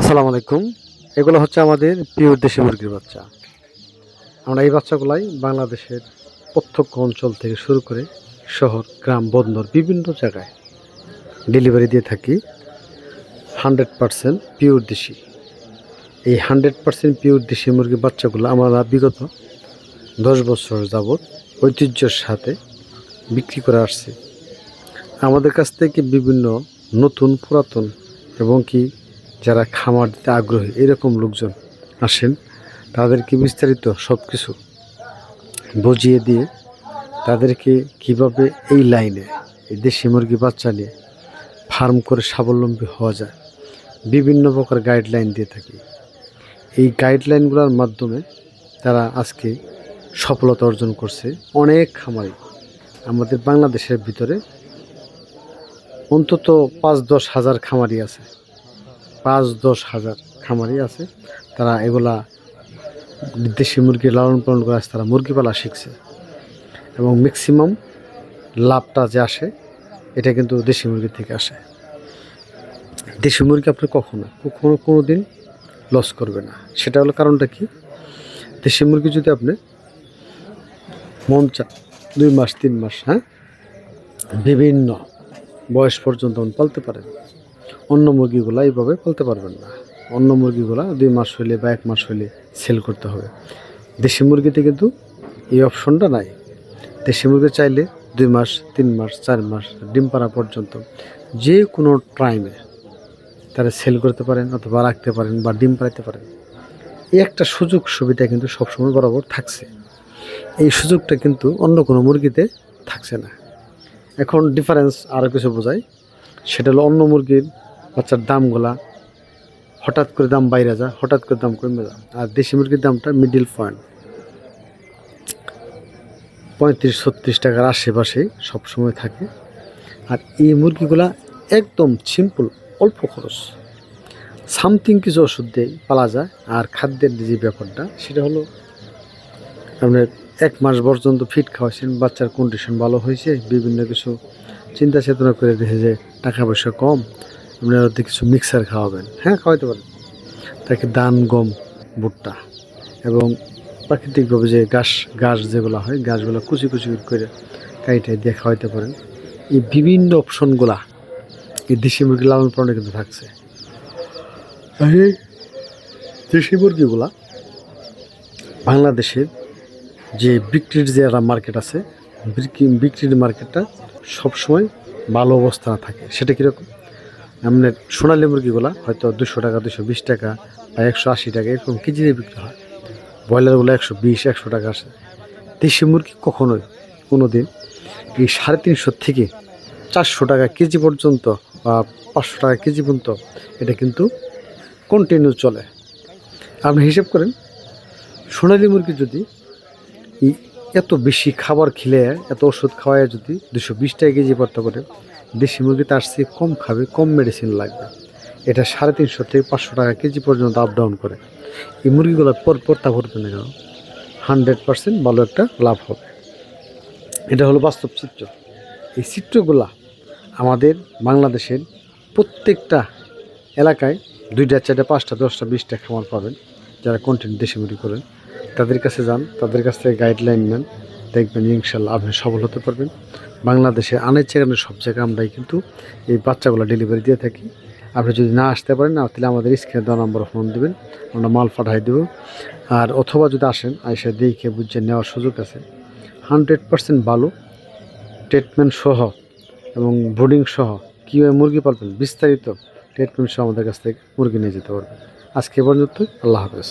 আসসালামু আলাইকুম। এগুলো হচ্ছে আমাদের পিওর দেশি মুরগির বাচ্চা। আমরা এই বাচ্চাগুলাই বাংলাদেশের প্রত্যক্ষ অঞ্চল থেকে শুরু করে শহর, গ্রাম, বন্দর, বিভিন্ন জায়গায় ডেলিভারি দিয়ে থাকি। হান্ড্রেড পারসেন্ট পিওর দেশি। এই হান্ড্রেড পারসেন্ট পিওর দেশি মুরগির বাচ্চাগুলো আমরা বিগত দশ বছর যাবৎ ঐতিহ্যের সাথে বিক্রি করে আসছি। আমাদের কাছ থেকে বিভিন্ন নতুন, পুরাতন এবং কি যারা খামার দিতে আগ্রহী, এরকম লোকজন আসেন, তাদেরকে বিস্তারিত সব কিছু বুঝিয়ে দিয়ে তাদেরকে কীভাবে এই লাইনে, এই দেশি মুরগি বাচ্চা নিয়ে ফার্ম করে স্বাবলম্বী হওয়া যায়, বিভিন্ন প্রকার গাইডলাইন দিয়ে থাকি। এই গাইডলাইনগুলোর মাধ্যমে তারা আজকে সফলতা অর্জন করছে। অনেক খামারি আমাদের বাংলাদেশের ভিতরে অন্তত পাঁচ দশ হাজার খামারি আছে। পাঁচ দশ হাজার খামারি আছে। তারা এগুলা দেশি মুরগি লালন পালন করে আসে, তারা মুরগি পালা শিখছে। এবং ম্যাক্সিমাম লাভটা যে আসে, এটা কিন্তু দেশি মুরগি থেকে আসে। দেশি মুরগি আপনি কখনো কখনো কোনো দিন লস করবে না। সেটা হলো কারণটা কি? দেশি মুরগি যদি আপনি মন চান দুই মাস, তিন মাস হ্যাঁ? বিভিন্ন বয়স পর্যন্ত পালতে পারেন অন্য মুরগিগুলো এইভাবে পালতে পারবেন না। অন্য মুরগিগুলা দুই মাস হইলে বা এক মাস হইলে সেল করতে হবে। দেশি মুরগিতে কিন্তু এই অপশনটা নাই। দেশি মুরগি চাইলে দুই মাস, তিন মাস, চার মাস, ডিম পাড়া পর্যন্ত যে কোনো টাইমে তারা সেল করতে পারেন অথবা রাখতে পারেন বা ডিম পাড়াতে পারেন। এই একটা সুযোগ সুবিধা কিন্তু সবসময় বরাবর থাকছে। এই সুযোগটা কিন্তু অন্য কোনো মুরগিতে থাকছে না। এখন ডিফারেন্স আরও কিছু বোঝায় সেটা হলো অন্য মুরগির বাচ্চার দামগুলা হঠাৎ করে দাম বাইরে যায়, হঠাৎ করে দাম কমে যায়। আর দেশি মুরগির দামটা মিডিল পয়েন্ট পঁয়ত্রিশ, ছত্রিশ টাকার আশেপাশে সবসময় থাকে। আর এই মুরগিগুলা একদম সিম্পল অল্প খরচ। সামথিং কিছু ওষুধ দিয়ে পালা যায়। আর খাদ্যের যে ব্যাপারটা, সেটা হলো আপনার এক মাস পর্যন্ত ফিট খাওয়াইছেন, বাচ্চার কন্ডিশন ভালো হয়েছে, বিভিন্ন কিছু চিন্তা চেতনা করে দেখে যে টাকা পয়সা কম আপনি ওতে কিছু মিক্সার খাওয়াবেন। হ্যাঁ খাওয়াইতে পারেন। তাকে দান, গম, ভুট্টা এবং প্রাকৃতিকভাবে যে ঘাস ঘাস যেগুলো হয়, ঘাসগুলো কুচি কুচি করে কাইটে দিয়ে খাওয়াইতে পারেন। এই বিভিন্ন অপশনগুলা এই দেশি মুরগি লালন পালনে কিন্তু থাকছে। এই দেশি মুরগিগুলা বাংলাদেশের যে বিক্রির যে একটা মার্কেট আছে বিক্রির মার্কেটটা সবসময় ভালো অবস্থা থাকে। সেটা কীরকম? আপনার সোনালি মুরগিগুলা হয়তো দুশো টাকা, দুশো বিশ টাকা বা একশো আশি টাকা, এরকম কেজিতে বিক্রি হয়। ব্রয়লারগুলো একশো বিশ, একশো টাকা আসে। দেশি মুরগি কখনোই কোনো দিন এই সাড়ে তিনশো থেকে চারশো টাকা কেজি পর্যন্ত বা পাঁচশো টাকা কেজি পর্যন্ত এটা কিন্তু কন্টিনিউ চলে। আপনি হিসেব করেন সোনালি মুরগি যদি এত বেশি খাবার খেলে, এত ওষুধ খাওয়ায় যদি দুশো বিশ টাকা কেজি পড়তে করে, দেশি মুরগি তার চেয়ে কম খাবে, কম মেডিসিন লাগবে। এটা সাড়ে তিনশো থেকে পাঁচশো টাকা কেজি পর্যন্ত আপ ডাউন করে। এই মুরগিগুলো পর পড়তা পড়বে না কেন? হান্ড্রেড পার্সেন্ট ভালো একটা লাভ হবে। এটা হলো বাস্তব চিত্র। এই চিত্রগুলা আমাদের বাংলাদেশের প্রত্যেকটা এলাকায় দুইটা, চারটা, পাঁচটা, দশটা, বিশটা খামার পাবেন, যারা কন্টেন্ট দেশি মুরগি করেন। তাদের কাছে যান, তাদের কাছ থেকে গাইডলাইন নেন, দেখবেন ইনশাল্লাহ আপনি সফল হতে পারবেন। বাংলাদেশে আনের জায়গায় সব জায়গায় আমরাই কিন্তু এই বাচ্চাগুলো ডেলিভারি দিয়ে থাকি। আপনি যদি না আসতে পারেন, না, তাহলে আমাদের স্ক্রিনে দেওয়া নম্বর ফোন দেবেন, আমরা মাল পাঠাই দেব। আর অথবা যদি আসেন, আইসা দেখে বুঝে নেওয়ার সুযোগ আছে। হান্ড্রেড পার্সেন্ট ভালো ট্রিটমেন্ট সহ এবং ব্রুডিং সহ কীভাবে মুরগি পালবেন, বিস্তারিত ট্রিটমেন্ট সহ আমাদের কাছ থেকে মুরগি নিয়ে যেতে পারবেন। আজকে পর্যন্ত আল্লাহ হাফেজ।